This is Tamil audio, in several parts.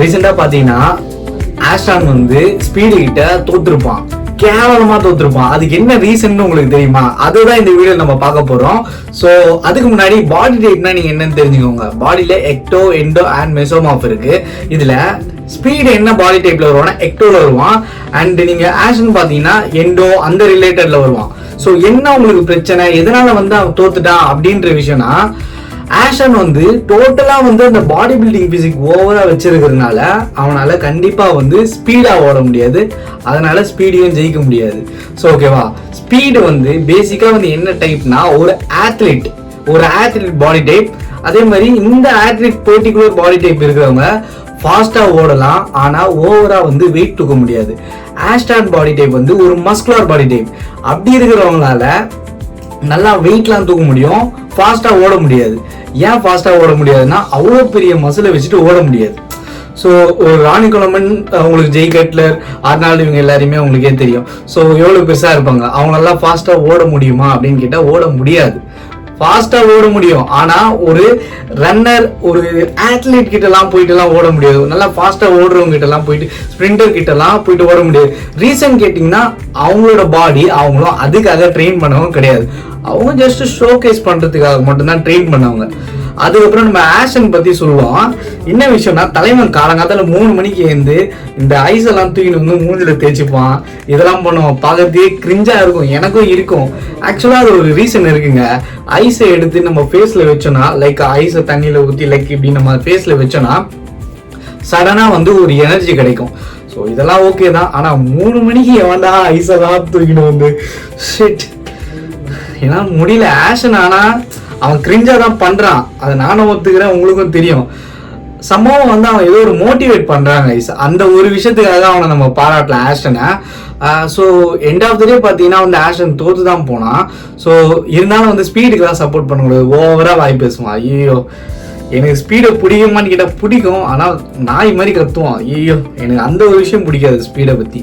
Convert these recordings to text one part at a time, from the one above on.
ரீசெண்டாக பார்த்தீங்கன்னா ஆஸ்டான் வந்து ஸ்பீடு கிட்ட தோத்துருப்பான். கேவலமா தோத்துருப்பான். அதுக்கு என்ன ரீசன் உங்களுக்கு தெரியுமா? அதுதான் இந்த வீடியோ நம்ம பார்க்க போறோம். ஸோ அதுக்கு முன்னாடி பாடி டைப்னா நீங்க என்னன்னு தெரிஞ்சுக்கோங்க. பாடியில எக்டோ எண்டோ அண்ட் மெசோமாஃப் இருக்கு. இதுல ஸ்பீடு என்ன பாடி டைப்ல வருவான்னா எக்டோல வருவான். அண்ட் நீங்க ஆஷன் பாத்தீங்கன்னா எண்டோ அந்த ரிலேட்டட்ல வருவான். ஸோ என்ன உங்களுக்கு பிரச்சனை? எதனால வந்து அவன் தோத்துட்டான் அப்படின்ற விஷயம்னா ஆஷன் வந்து டோட்டலா வந்து அந்த பாடி பில்டிங் பிசிக் ஓவரா வச்சிருக்கிறதுனால அவனால கண்டிப்பா வந்து ஸ்பீடா ஓட முடியாது. அதனால ஸ்பீடையும் ஜெயிக்க முடியாது. ஸோ ஓகேவா ஸ்பீடு வந்து பேசிக்கா வந்து என்ன டைப்னா ஒரு ஆத்லீட் ஒரு ஆத்லீட் பாடி டைப் அதே மாதிரி இந்த ஆத்லீட் பர்டிகுலர் பாடி டைப் இருக்கிறவங்க ஃபாஸ்டா ஓடலாம் ஆனா ஓவரா வந்து வெயிட் தூக்க முடியாது. ஆஸ்டான் பாடி டைப் வந்து ஒரு மஸ்குலர் பாடி டைப் அப்படி இருக்கிறவங்களால நல்லா வெயிட்லாம் தூக்க முடியும் ஃபாஸ்ட்டாக ஓட முடியாது. ஏன் ஃபாஸ்ட்டாக ஓட முடியாதுன்னா அவ்வளோ பெரிய மசிலை வச்சுட்டு ஓட முடியாது. ஸோ ஒரு ராணி குலமன் உங்களுக்கு ஜெய் கட்லர் ஆர்னால்டு இவங்க எல்லாருமே உங்களுக்கே தெரியும். ஸோ எவ்வளோ பெருசாக இருப்பாங்க? அவங்களெல்லாம் ஃபாஸ்ட்டாக ஓட முடியுமா அப்படின்னு கேட்டால் ஓட முடியாது. ஃபாஸ்ட்டாக ஓட முடியும். ஆனால் ஒரு ரன்னர் ஒரு ஆத்லீட் கிட்டலாம் போயிட்டுலாம் ஓட முடியாது. நல்லா ஃபாஸ்ட்டாக ஓடுறவங்க கிட்டலாம் போயிட்டு ஸ்ப்ரிண்டர் கிட்டலாம் போயிட்டு ஓட முடியாது. ரீசன் கேட்டிங்கன்னா அவங்களோட பாடி அவங்களும் அதுக்காக ட்ரெயின் பண்ணவும் கிடையாது. அவங்க ஜஸ்ட் ஷோகேஸ் பண்ணுறதுக்காக மட்டும்தான் ட்ரெயின் பண்ணவங்க. அதுக்கப்புறம் நம்ம ஆஷன் பத்தி சொல்லுவோம். என்ன விஷயம்னா தலைவன் காலங்காலத்தில் மூணு மணிக்கு எழுந்து இந்த ஐஸ் எல்லாம் தூக்கிட்டு வந்து மூஞ்சில தேய்ச்சிப்பான். இதெல்லாம் பண்ணுவோம் பார்க்கறதே கிரிஞ்சா இருக்கும். எனக்கும் இருக்கும். ஆக்சுவலா அது ஒரு ரீசன் இருக்குங்க. ஐஸை எடுத்து நம்ம ஃபேஸ்ல வச்சோம்னா லைக் ஐஸை தண்ணியில ஊத்தி லைக் இப்படி நம்ம ஃபேஸ்ல வச்சோம்னா சடனா வந்து ஒரு எனர்ஜி கிடைக்கும். ஸோ இதெல்லாம் ஓகே தான். ஆனா மூணு மணிக்கு எவன்டா ஐஸெல்லாம் தூக்கிட்டு வந்து? ஷிட் ஏன்னா முடியல. ஆஷன் ஆனா அவன் கிரிஞ்சா தான் பண்றான். அதை நானும் ஒத்துக்கிறேன் உங்களுக்கும் தெரியும். சம்பவம் வந்து அவன் ஏதோ ஒரு மோட்டிவேட் பண்றாங்க. அந்த ஒரு விஷயத்துக்காக அவனை நம்ம பாராட்டலாம் ஆஸ்டனை so end of the day பார்த்தீங்கன்னா வந்து ஆஷன் தோத்து தான் போனான். ஸோ இருந்தாலும் வந்து ஸ்பீடுக்கு தான் சப்போர்ட் பண்ணக்கூடாது முடியாது ஓவரா வாய் பேசுவான். ஐயோ எனக்கு ஸ்பீடை பிடிக்குமான்னு கேட்டால் பிடிக்கும். ஆனால் நாய் மாதிரி கத்துவான். ஐயோ எனக்கு அந்த ஒரு விஷயம் பிடிக்காது ஸ்பீடை பற்றி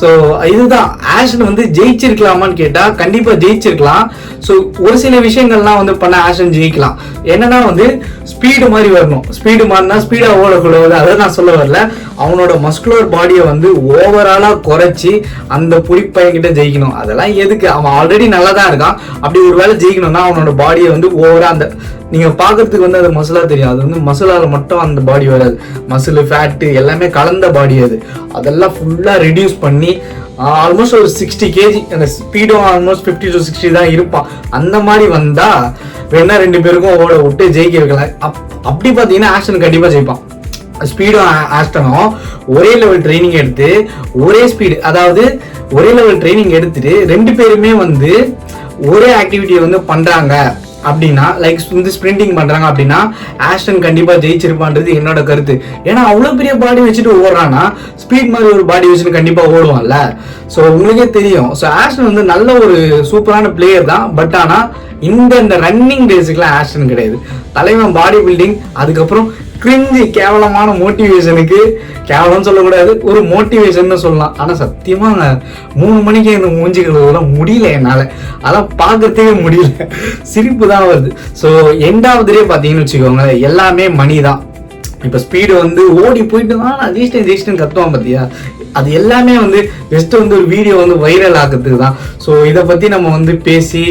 ஸோ இதுதான். ஆஷன் வந்து ஜெயிச்சிருக்கலாமான்னு கேட்டால் கண்டிப்பாக ஜெயிச்சிருக்கலாம். ஸோ ஒரு சில விஷயங்கள்லாம் வந்து பண்ண ஆஷன் ஜெயிக்கலாம். என்னன்னா வந்து ஸ்பீடு மாதிரி வரணும். ஸ்பீடு மாறினா ஸ்பீடாக ஓடக்கூடாது. அதை நான் சொல்ல வரல. அவனோட மஸ்குலர் பாடியை வந்து ஓவராலாக குறைச்சி அந்த புடிப்பையன்கிட்ட ஜெயிக்கணும். அதெல்லாம் எதுக்கு? அவன் ஆல்ரெடி நல்லா தான் இருக்கான். அப்படி ஒரு வேளை ஜெயிக்கணும்னா அவனோட பாடியை வந்து ஓவரா அந்த நீங்க பாக்குறதுக்கு வந்து அது மசிலாக தெரியும். அது வந்து மசிலால் மட்டும் அந்த பாடி வராது. மசில் ஃபேட்டு எல்லாமே கலந்த பாடி அது. அதெல்லாம் ஃபுல்லா ரெடியூஸ் பண்ணி ஆல்மோஸ்ட் ஒரு சிக்ஸ்டி கேஜி அந்த ஸ்பீடும் ஆல்மோஸ்ட் ஃபிஃப்டி டு சிக்ஸ்டி தான் இருப்பான். அந்த மாதிரி வந்தா வேணா ரெண்டு பேருக்கும் ஓட விட்டு ஜெயிக்க வைக்கலாம் அப்- அப்படி பார்த்தீங்கன்னா ஆஸ்டன் கண்டிப்பாக ஜெயிப்பான். ஸ்பீடும் ஆஸ்டனும் ஒரே லெவல் ட்ரைனிங் எடுத்து ஒரே ஸ்பீடு அதாவது ஒரே லெவல் ட்ரைனிங் எடுத்துட்டு ரெண்டு பேருமே வந்து ஒரே ஆக்டிவிட்டியை வந்து பண்ணுறாங்க அப்படின்னா லைக் வந்து ஸ்ப்ரிண்டிங் பண்றாங்க அப்படின்னா ஆஸ்டன் கண்டிப்பா ஜெயிச்சிருப்பான்றது என்னோட கருத்து. ஏன்னா அவ்வளவு பெரிய பாடி வச்சுட்டு ஓடுறான்னா ஸ்பீட் மாதிரி ஒரு பாடி வச்சுட்டு கண்டிப்பா ஓடுவான்ல. ஸோ உங்களுக்கே தெரியும். ஸோ ஆஸ்டன் வந்து நல்ல ஒரு சூப்பரான பிளேயர் தான். பட் ஆனா இந்த இந்த ரன்னிங் ரேஸுக்குலாம் ஆஸ்டன் கிடையாது. தலைவன் பாடி பில்டிங் அதுக்கப்புறம் கிரிஞ்சி கேவலமான மோட்டிவேஷனுக்கு கேவலம்னு சொல்லக்கூடாது ஒரு மோட்டிவேஷன் சொல்லலாம். ஆனால் சத்தியமாக மூணு மணிக்கு இந்த மூஞ்சிக்கிறதுலாம் முடியல என்னால். அதெல்லாம் பார்க்கறதுக்கே முடியல. சிரிப்பு தான் வருது. ஸோ எண்டாவதுலேயே பார்த்தீங்கன்னு வச்சுக்கோங்க எல்லாமே மணி தான் இப்போ ஸ்பீடு வந்து ஓடி போயிட்டு தான் நான் ஜெயிச்சிட்டேன் ஜெயிச்சிட்டேன் கத்துவான் பார்த்தியா அது எல்லாமே வந்து ஜஸ்ட் வந்து ஒரு வீடியோ வந்து வைரல் ஆகிறதுக்கு தான் ஸோ இதை பற்றி நம்ம வந்து பேசி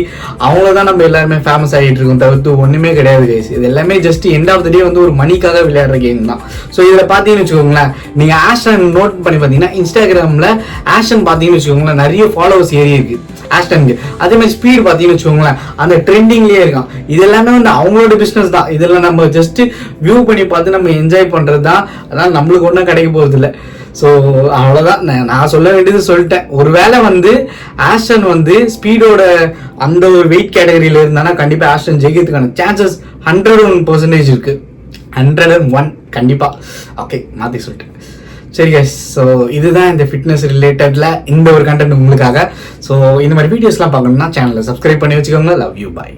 அவங்கள தான் நம்ம எல்லாருமே ஃபேமஸ் ஆகிட்டு இருக்கோம் தவிர்த்து ஒன்றுமே கிடையாது கேஸ் இது எல்லாமே just end of the day வந்து ஒரு மணிக்காக விளையாடுற கேம் தான். ஸோ இதில் பார்த்தீங்கன்னு வச்சுக்கோங்களேன் நீங்கள் ஆஷன் நோட் பண்ணி பார்த்தீங்கன்னா இன்ஸ்டாகிராமில் ஆஷன் பார்த்தீங்கன்னு வச்சுக்கோங்களேன் நிறைய ஃபாலோவர்ஸ் ஏறி இருக்குது ஆஸ்டனுக்கு அதே மாதிரி ஸ்பீடு பார்த்தீங்கன்னு வச்சுக்கோங்களேன் அந்த ட்ரெண்டிங்லேயே இருக்கான். இது எல்லாமே வந்து அவங்களோட பிஸ்னஸ் தான். இதெல்லாம் நம்ம ஜஸ்ட் வியூ பண்ணி பார்த்து நம்ம என்ஜாய் பண்ணுறது தான். அதனால் நம்மளுக்கு ஒன்றும் கிடைக்க போகிறது இல்லை ஸோ அவ்வளோதான் நான் சொல்ல வேண்டியது சொல்லிட்டேன். ஒருவேளை வந்து ஆஸ்டன் வந்து ஸ்பீடோட அந்த ஒரு வெயிட் கேட்டகரியில் இருந்தானா கண்டிப்பாக ஆஸ்டன் ஜெயிக்கிறதுக்கான சான்சஸ் ஹண்ட்ரட் ஒன் பர்சன்டேஜ் இருக்குது ஹண்ட்ரட் அண்ட் ஒன் கண்டிப்பாக ஓகே மாற்றி சொல்லிட்டேன். சரி கைஸ் ஸோ இதுதான் இந்த ஃபிட்னஸ் ரிலேட்டடில் இந்த ஒரு கண்டென்ட் உங்களுக்காக. ஸோ இந்த மாதிரி வீடியோஸ்லாம் பார்க்கணும்னா சேனலை சப்ஸ்கிரைப் பண்ணி வச்சுக்கோங்க. Love you bye